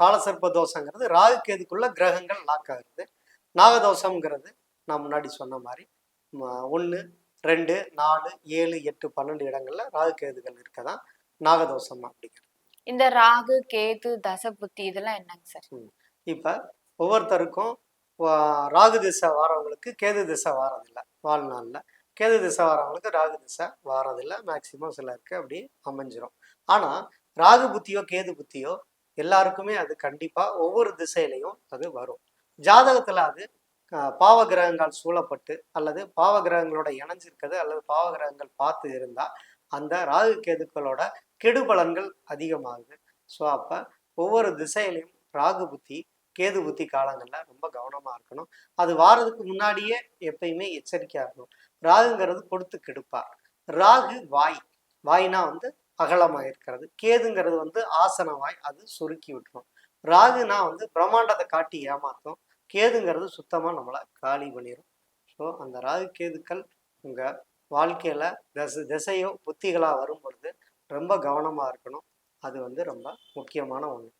காலசர்ப்ப தோஷங்கிறது ராகு கேதுக்குள்ள கிரகங்கள் லாக் ஆகுது. நாகதோஷம்ங்கிறது நான் முன்னாடி சொன்ன மாதிரி ஒன்று ரெண்டு நாலு ஏழு எட்டு பன்னெண்டு இடங்கள்ல ராகு கேதுகள் இருக்கதான் நாகதோஷம் அப்படிங்கிறது. இந்த ராகு கேது தசை புத்தி இதெல்லாம் என்னங்க சார்? இப்போ ஒவ்வொருத்தருக்கும் ராகு திசை வாரவங்களுக்கு கேது திசை வாரதில்லை வாழ்நாளில். கேது திசை வாரவங்களுக்கு ராகு திசை வாரதில்லை மேக்சிமம் சிலருக்கு அப்படி அமைஞ்சிரும். ஆனால் ராகு புத்தியோ கேது புத்தியோ எல்லாருக்குமே அது கண்டிப்பாக ஒவ்வொரு திசையிலையும் அது வரும். ஜாதகத்தில் அது பாவ கிரகங்கள் சூழப்பட்டு அல்லது பாவ கிரகங்களோட இணைஞ்சிருக்கிறது அல்லது பாவ கிரகங்கள் பார்த்து இருந்தால் அந்த ராகு கேதுக்களோட கெடுபலன்கள் அதிகமாகுது. ஸோ அப்போ ஒவ்வொரு திசையிலையும் ராகு புத்தி கேது புத்தி காலங்களில் ரொம்ப கவனமாக இருக்கணும். அது வாரதுக்கு முன்னாடியே எப்பயுமே எச்சரிக்கையாக இருக்கணும். ராகுங்கிறது கொடுத்து கெடுப்பார். ராகு வாய் வாய்னா வந்து அகலமாக இருக்கிறது கேதுங்கிறது வந்து ஆசனமாய் அது சுருக்கி விட்டுரும் ராகுனா வந்து பிரம்மாண்டத்தை காட்டி ஏமாத்தும். கேதுங்கிறது சுத்தமாக நம்மளை காலி பண்ணிடும் ஸோ அந்த ராகு கேதுக்கள் உங்கள் வாழ்க்கையில் திசை திசையோ புத்திகளாக வரும் பொழுது ரொம்ப கவனமாக இருக்கணும். அது வந்து ரொம்ப முக்கியமான ஒன்று